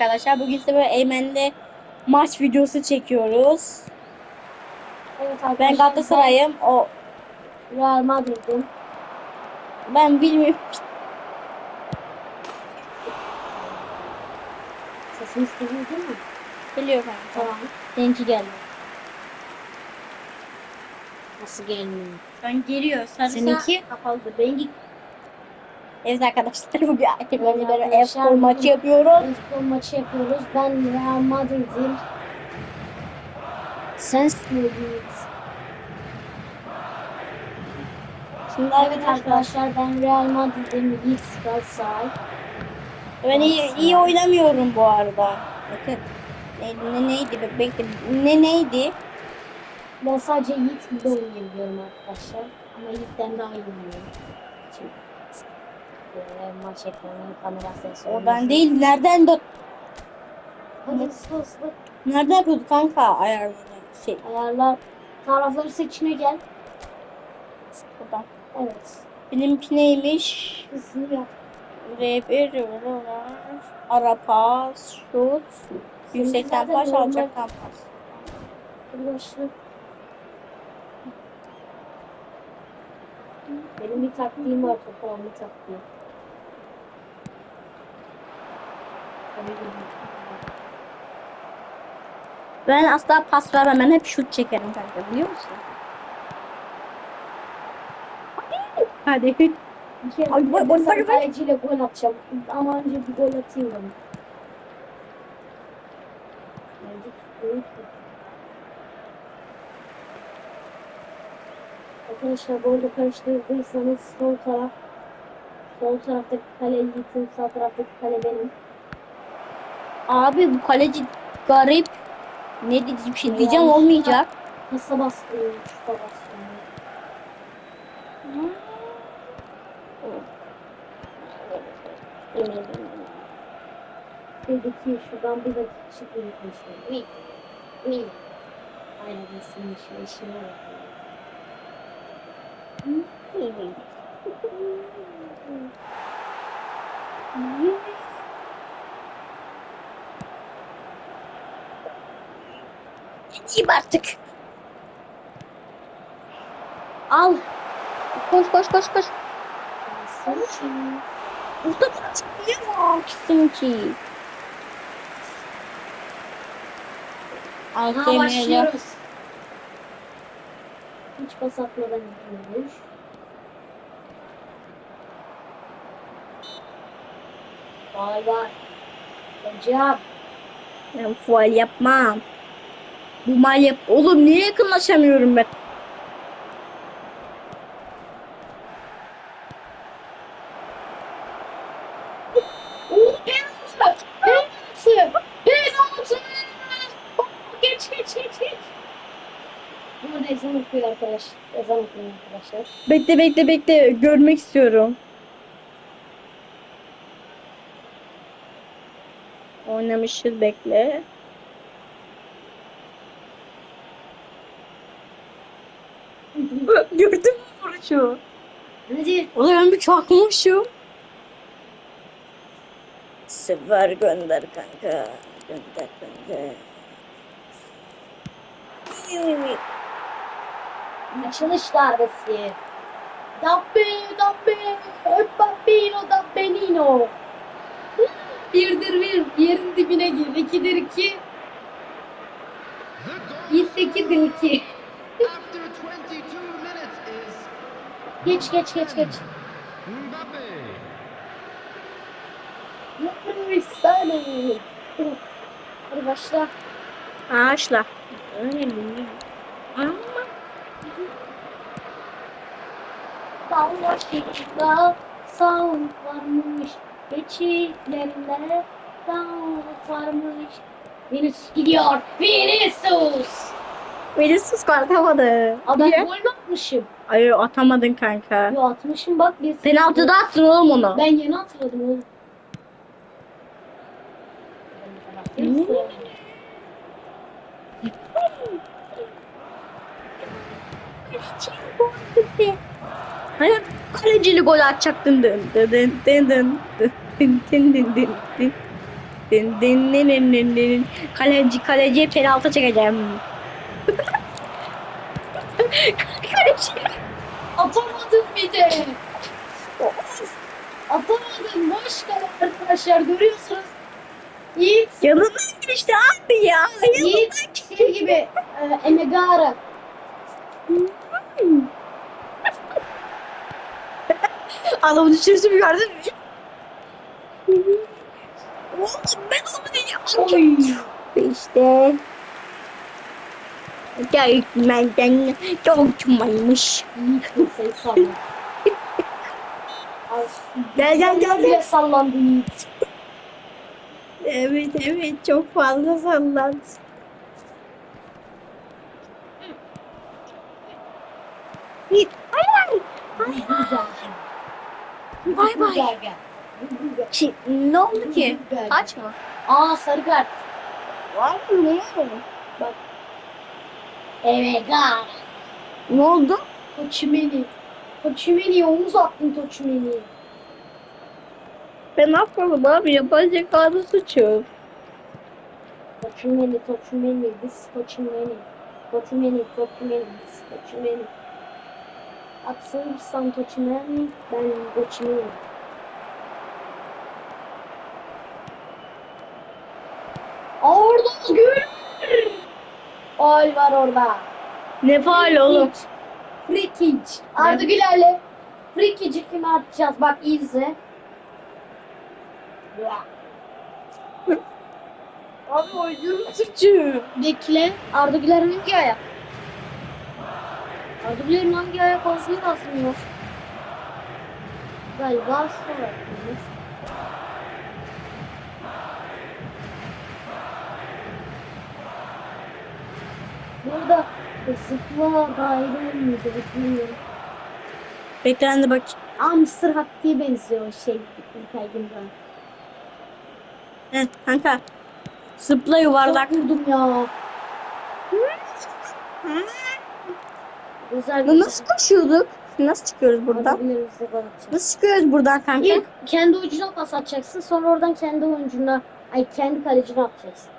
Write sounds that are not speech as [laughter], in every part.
Arkadaşlar bugün size böyle Eymen'le maç videosu çekiyoruz. Evet arkadaşlar. Ben Galatasaray'ım. O Real Madrid'im. ben bilmiyorum. Sesimiz geliyor değil mi? Geliyor kanka. Tamam. Seninki geldi. Nasıl gelmiyor? Ben geliyor. Sarısa Seninki? kapalıdır. Benimki Evet arkadaşlar bugün Eymen'le böyle ev Arkadaşlar, spor maçı yapıyoruz. Futbol maçı yapıyoruz. Ben Real Madrid'im. Sen Madrid. Şimdi Evet arkadaşlar ben Real Madrid'im. Yiğit Galatasaray. Ben iyi, iyi oynamıyorum bu arada. Bakın. Ne, ne neydi? be- Bekle. Ne neydi? Ben sadece Yiğit gibi oynayabiliyorum arkadaşlar. Ama Yiğit'ten daha iyi oynuyorum. Böyle maç ekranı, kamera sesi. Oradan değil. Nereden de Hadi hızlı hızlı. nereden yapıyorduk kanka ayarını? Şey Ayarlar. Tarafları seçime gel. buradan. Evet. Benimki neymiş? Hızlı yap. R1 var. Ara pas, şut, yüksekten pas, alçaktan pas. Benim bir taktiğim var topu alma taktiği. Tabii ki. Ben asla pas vermem. Ben hep şut çekerim kanka biliyor musun? Hadi. Boy- bir boy- boy. kaleciyle gol atacağım. Ama önce bir gol atayım ben. Arkadaşlar bu arada karıştırdıysanız sol taraf sol taraftaki kale Yiğit'in sağ taraftaki kale benim. Abi bu kaleci garip. Ne diyeceğim şey diyeceğim Ya, olmayacak. Kasa bastırıyor, şuta bastırıyor. Şuradaki şuradan bir dakika çıkıyor. Mi? Mi? Aynen senin işin işine bakıyor. Gideyim artık. Al. Koş koş koş koş. Burada ne var ki? Al Ha kemiğe başlıyoruz. Hiç pas atmadan gidiyoruz. Vay vay. Hocam. Ben fual yapmam. Bu manyak. Oğlum niye yakınlaşamıyorum ben? ezan okuyun arkadaş. Ezan okuyun arkadaşlar. Bekle bekle bekle. Görmek istiyorum. Oynamışız bekle. Vuruşu? Hadi. O zaman ben bir çakmışım. Sefer gönder kanka. Gönder gönder. Açılış darbesi. Dabbe, dabbe, Bambino, Dabbelino. Birdir bir, yerin dibine gir. İkidir iki. Yiğit ikidir iki. Geç geç geç geç. Mbappe. Hadi başla. Ağaçla. Öyle mi? Ama Savaşta sound varmış. Geçilerinde sound varmış. Vinicius gidiyor. Vinicius. Vinicius atamadı. Aa ben Niye? gol atmışım? Hayır atamadın kanka. Yo atmışım bak. Bir Penaltıda attın oğlum onu. Ben yeni hatırladım oğlum. Hani kalecili gol atacaktın dın dın dın dın dın dın dın dın dın dın. Din din din din din. Kaleci kaleciye penaltı çekeceğim. Kaleci. Atamadım bir de. Atamadım. Boş kale arkadaşlar görüyorsunuz. Yiğit, Yanına işte abi ya. Yiğit şey gibi e, Emegara. Adamın düşürsün gördün mü? Oğlum ben onu diyeceğim. Oy. İşte. Gerçekten çok çumaymış. Yiğit kimseyi sallıyor. Ay, Gel gel gel. bile gel. sallandı Yiğit. Evet evet çok fazla sallandı. Git. Bay. Güzel. Bay bay. Şey, ne oldu ki? Kaç mı? Aa sarı kart. Var mı? Ne oldu? Emegara. Ne oldu? Toçimeni. Toçimeni omuz attın Toçimeni. Ben yapmadım abi? Yapay zekanın suçu. Toçimeni, Toçimeni, biz Toçimeni. Toçimeni, Toçimeni, biz Toçimeni. Atsın Toçimeni, ben Toçimeni. Aa, Orada gül. Ol var orada. Ne faal oğlum? Frikic. Arda Güler'le Frikic'i kime atacağız? Bak izle. [laughs] Abi oyuncunun suçu. Bekle. Arda Güler'in hangi ayak? Arda Güler'in hangi ayak olduğunu yazmıyor. Galiba sol ayak. Burada zıpla daire miydi bilmiyorum. Beklendi bak. Aa Mısır Hakkı'ya benziyor o şey İlkay Gündoğan. Heh, kanka. Zıpla yuvarlak. Vurdum ya. Güzel Lan Nasıl koşuyorduk? Nasıl çıkıyoruz buradan? Nasıl çıkıyoruz buradan kanka? İlk kendi oyuncuna pas atacaksın. Sonra oradan kendi oyuncuna, ay kendi kalecine atacaksın.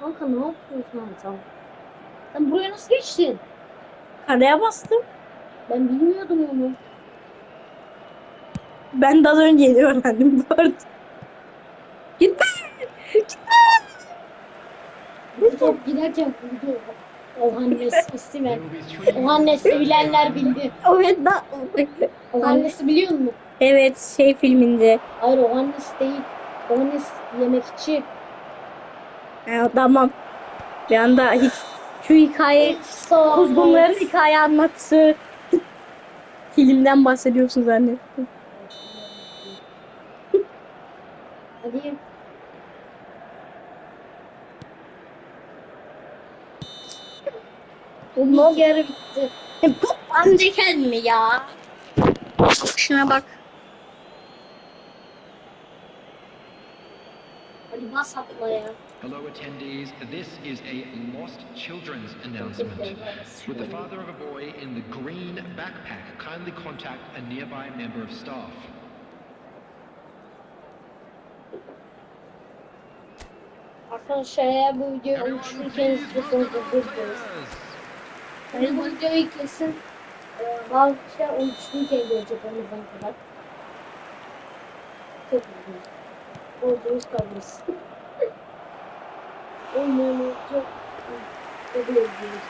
Kanka ne yapıyorsun sen? Sen buraya nasıl geçtin? Karaya bastım. Ben bilmiyordum onu. Ben az önce yeni öğrendim bu arada. Gitme. Gitme. Bu top giderken vurdu. Ohannes three Ohannes'i bilenler bildi. Evet ben. Ohannes'i biliyor musun? Evet şey filminde. Hayır Ohannes değil. Ohannes yemekçi. Ha, tamam. Bir anda hiç şu hikaye kuzgunların hikaye anlatısı filmden bahsediyorsun zannettim. Hadi. İlk yarı bitti. Bu andeken mi ya? Şuna bak. Hello, attendees. This is a lost children's announcement. With the father of a boy in the green backpack, kindly contact a nearby member of staff. Arkadaşlar eğer bu videoyu Everyone, 13 please kez move izliyorsanız the özür dileriz. buses. Yani bu videoyu kesin bazı kişiler 13 bin kez görecek ondan kadar. Çok üzgünüm. Olduğunuz kalmış. Olmayanı çok kabul ediyoruz.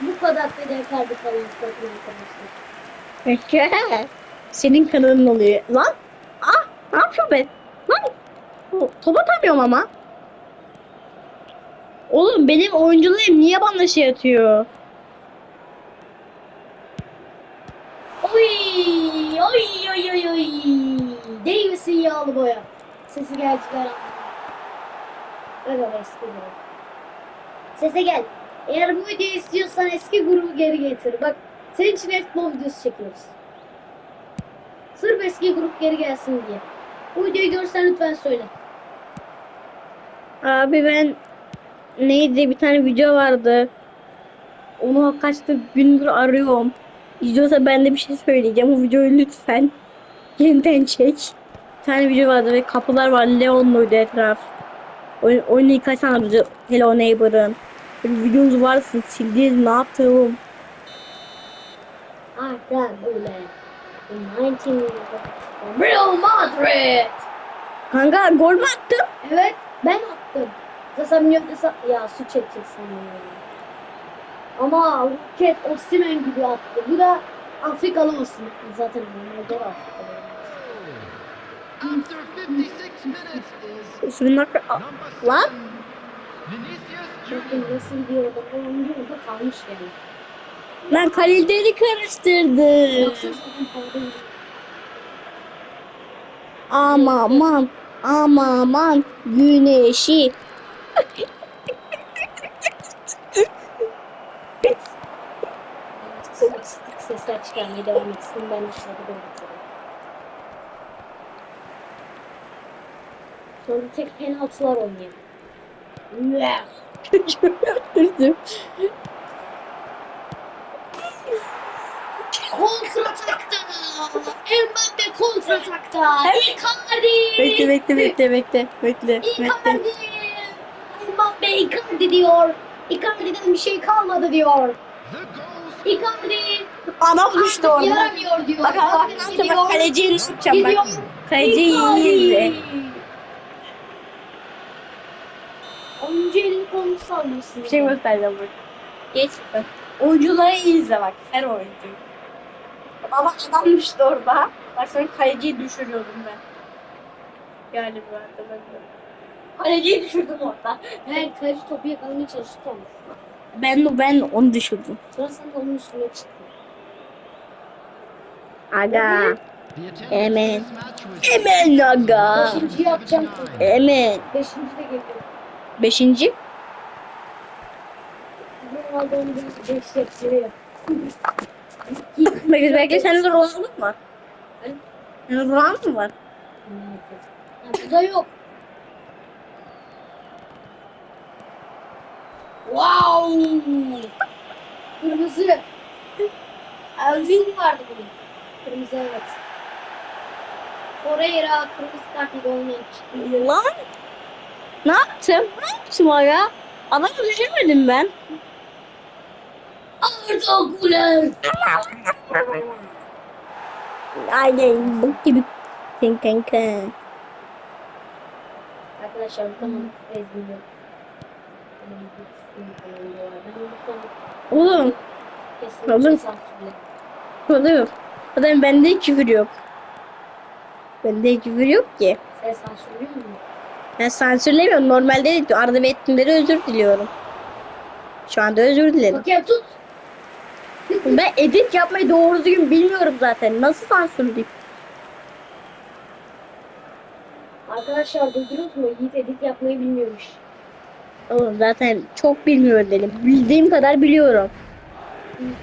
Bu kadar fedakarlık falan bakın arkadaşlar. Peki. Senin kanalın oluyor. Lan. Ah ne yapıyorum ben? Lan. Top atamıyorum ama. Oğlum benim oyuncularım niye bana şey atıyor? Yağlı boya. Sesi geldiler. Öyle be eski grubu. Sese gel. Eğer bu videoyu istiyorsan eski grubu geri getir. Bak senin için futbol videosu çekiyoruz. Sırf eski grup geri gelsin diye. Bu videoyu görsen lütfen söyle. Abi ben neydi bir tane video vardı. Onu kaçtır gündür arıyorum. İzliyorsa ben de bir şey söyleyeceğim. O videoyu lütfen yeniden çek. Tane video vardı ve kapılar var. Leon'luydu etraf. Oyun, oyunu tane video. Hello Neighbor'ın. Böyle videomuz varsın sildiniz ne yaptım? Güler. 19 Real Madrid. Kanka gol mü attın? Evet ben attım. Zasam yok desa ya su çekeceksin ya. Ama Roket Osimhen gibi attı. Bu da Afrikalı Osimhen. Zaten normalde de Afrikalı. After 56 minutes is Osman'ın number Lan? Bakın nasıl bir orada oyuncu orada kalmış yani. Lan kaleleri karıştırdı. Ama aman ama aman güneşi. [laughs] Sesler çıkarmaya devam etsin. Ben dışarıda bırakıyorum. Sonra tek penaltılar oynayalım. Üzüm. Kontratakta. Mbappe kontratakta. Icardi. Bekle bekle bekle bekle bekle. Icardi. Mbappe Icardi diyor. Icardi'den bir şey kalmadı diyor. Icardi. Adam düştü orada. Yaramıyor diyor. Bak bak bak kaleciyi tutacağım bak. Kaleciyi iyi izle. Oyuncu elini kolunu. Bir şey göstereceğim bak. Geç bak. Oyuncuları iyi izle bak. Her oyuncu. Ama adam düştü orada. Bak sonra kaleciyi düşürüyordum ben. Galiba ben de. Kaleciyi düşürdüm orada. Her kaleci topu yakalamaya çalışırken. Ben ben onu düşürdüm. Sonra sen de onun üstüne çıktın. Aga. The attendance Amen. in this match was Hemen aga. Beşinci yapacağım. 79. Hemen. Beşinci de geliyor. Beşinci. Bekle bekle sende Ronaldo mu var? Sende Ronaldo mu var? Ha, bu da yok. Wow! Kırmızı. Elvin vardı bunun. Kırmızı evet. Torreira kırmızı kart ile oynayan çıktı. Lan. Ne yaptım? Ne yaptım aga? Adamı düşürmedim ben. Arda Güler. Aynen bu gibi. Sen kanka. Arkadaşlar tamam Oğlum. Oğlum. sansürle. Oğlum. Adam bende küfür yok. Bende küfür yok ki. Sen sansürlüyor musun? Ben sansürlemiyorum. Normalde ve ettimleri özür diliyorum. Şu anda özür dilerim. Hakem tut. Ben edit yapmayı doğru düzgün bilmiyorum zaten. Nasıl sansürleyeyim? Arkadaşlar duydunuz mu? Yiğit edit yapmayı bilmiyormuş. Oğlum zaten çok bilmiyorum dedim. Bildiğim kadar biliyorum.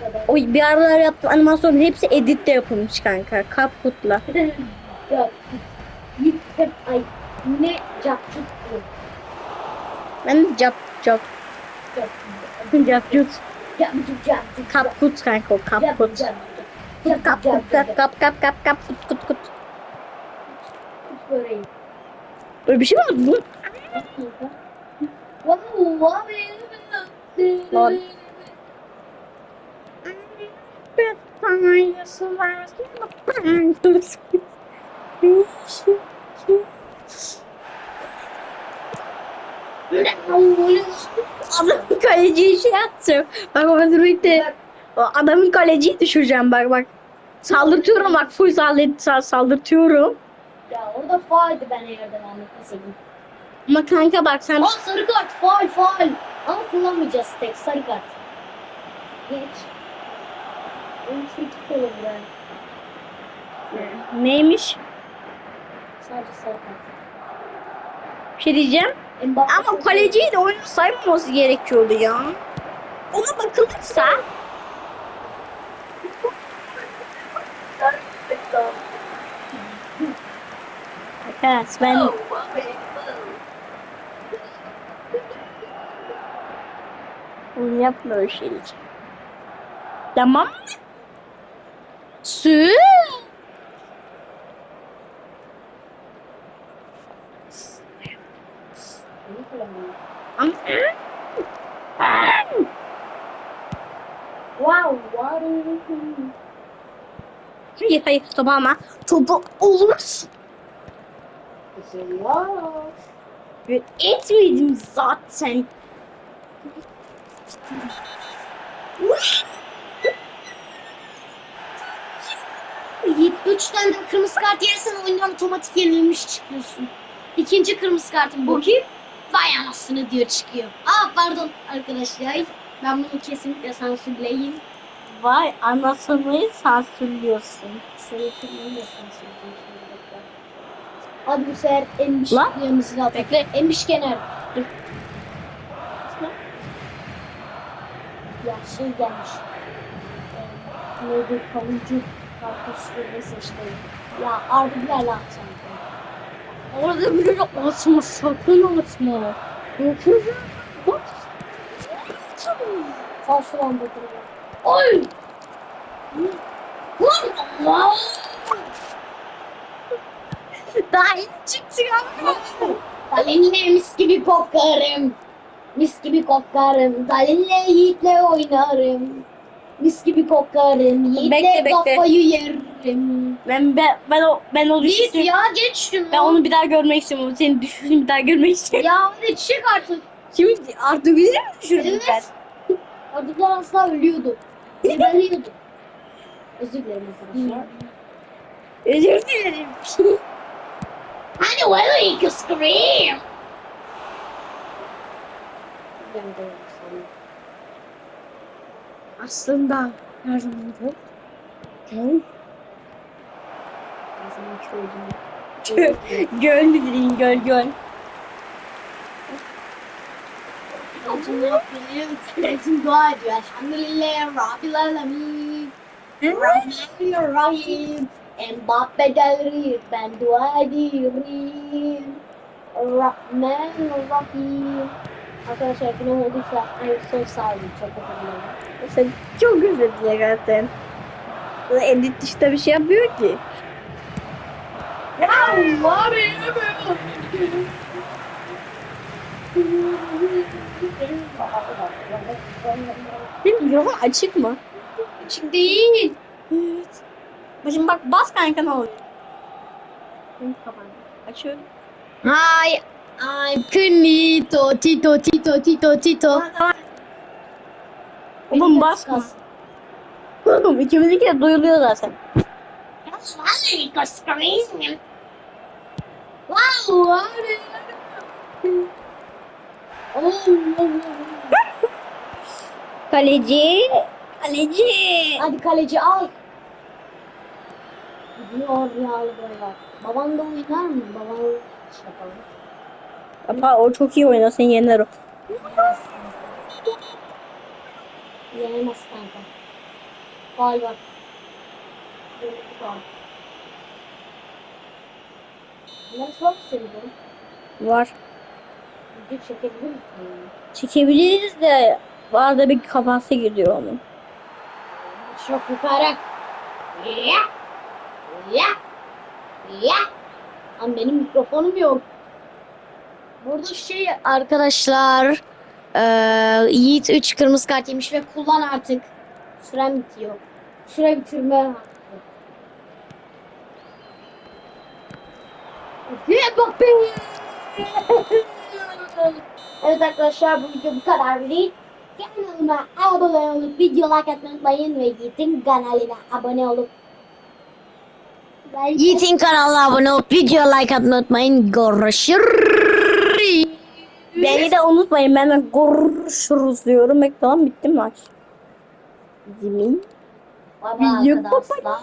Kadar. O bir aralar yaptığım animasyonun hepsi editte yapılmış kanka. Kapkutla. [laughs] ya Yiğit hep ay ne capçut diyor. Ben cap cap capcut. Capçut capçut. Kapkut kanka o kapkut. Kap kap kap kap kap kap kut kut kut. Böreği. Böyle bir şey mi oldu? Wow, abi. Lol. Adamın kaleciyi şey attım. Bak dur bekle. O adamın kaleciyi düşüreceğim bak bak. Saldırtıyorum bak full saldır, sal- saldırtıyorum. Ya orada faaldi ben eğer devam etmeseydim. Ama kanka bak sen Aa sarı kart faal faal. Ama kullanmayacağız tek sarı kart. Geç. Onun tut olur yani. neymiş? Sadece sarı kart. Bir şey diyeceğim. Ama kaleciyi de oyunu saymaması gerekiyordu ya. Ona bakılırsa Evet ben. Onu yapma öyle şeyler. Tamam mı? Su. Ama Wow, what? Hayır hayır topu ama. Olursun. Yok. Ben etmedim zaten. 3 tane kırmızı kart yersen oyundan otomatik yenilmiş çıkıyorsun. İkinci kırmızı kartın bu. Bakayım. Vay anasını diyor çıkıyor. Aa pardon arkadaşlar. Ben bunu kesinlikle sansürleyeyim. Vay anasını sansürlüyorsun. Seni kırmayı da sansürleyeyim. şimdi bekle. Hadi bu sefer en Lan. düşüklerimizi al. Bekle en kenar. Dur. Ya şey gelmiş. Ee, neydi kavucu karpuzları seçtim. Ya Arda Bilal'le atacağım. Orada bir atma sakın atma. Yoksa bak. Anda duruyor. Oy! Lan Allah! Daha ilk çıktı ama. Dalinle mis gibi kokarım. Mis gibi kokarım. Dalinle Yiğit'le oynarım. Mis gibi kokarım. Yiğit'le Bekle, bekle. kafayı yerim. Ben ben ben o ben o düşüşü ya geç şunu. ben onu bir daha görmek istiyorum. Senin düşüşünü bir daha görmek istiyorum. Ya hadi çık artık. Şimdi artık bilir mi düşürdün sen? Evet. Ardılar asla ölüyordu. Geberiyordu. Özür dilerim arkadaşlar. Özür dilerim. Hani well you scream. Ben de. Aslında zaman da. Sana [laughs] çocuğum. Göl mü dediğin göl göl. Acım dua ediyor. Elhamdülillah Rabbil Alemin. Rahmanirrahim. Mbappe delir. Ben dua ediyorum. Rahmanirrahim. Arkadaşlar final olduysa I'm so sorry. Çok özür dilerim. Sen çok özür dilerim zaten. Edit işte bir şey yapmıyor ki. Benim mikrofon açık mı? Açık değil. Evet. Şimdi bak bas kanka ne oluyor? Benim kapandı. Açıyorum. Hi, I'm Kenito, Tito, Tito, Tito, Tito. Oğlum basma. Oğlum ikimizin de duyuluyor zaten. Wow, Kaleci. Kaleci. Hadi kaleci al. Gidiyor yağlı boya. Baban da oynar mı? Baban şey yapalım. Ama o çok iyi oynasın yener o. Yenemez kanka. Gol Bunları çok seviyorum. Var. Video çekebilir misin? Çekebiliriz de arada bir kafası gidiyor onun. Çok yukarı. Ya. Ya. Ya. Ama benim mikrofonum yok. Burada şey arkadaşlar. Eee Yiğit 3 kırmızı kart yemiş ve kullan artık. Süren bitiyor. Süre bitirme Mbappe! evet arkadaşlar bu video bu kadar değil. Kanalıma abone olup video like atmayı unutmayın ve Yiğit'in kanalına abone olup Yiğit'in kanalına abone olup video like atmayı unutmayın. Görüşürüz. Beni de unutmayın ben de görüşürüz diyorum. Ekran bitti maç. Zimin. Video arkadaşlar.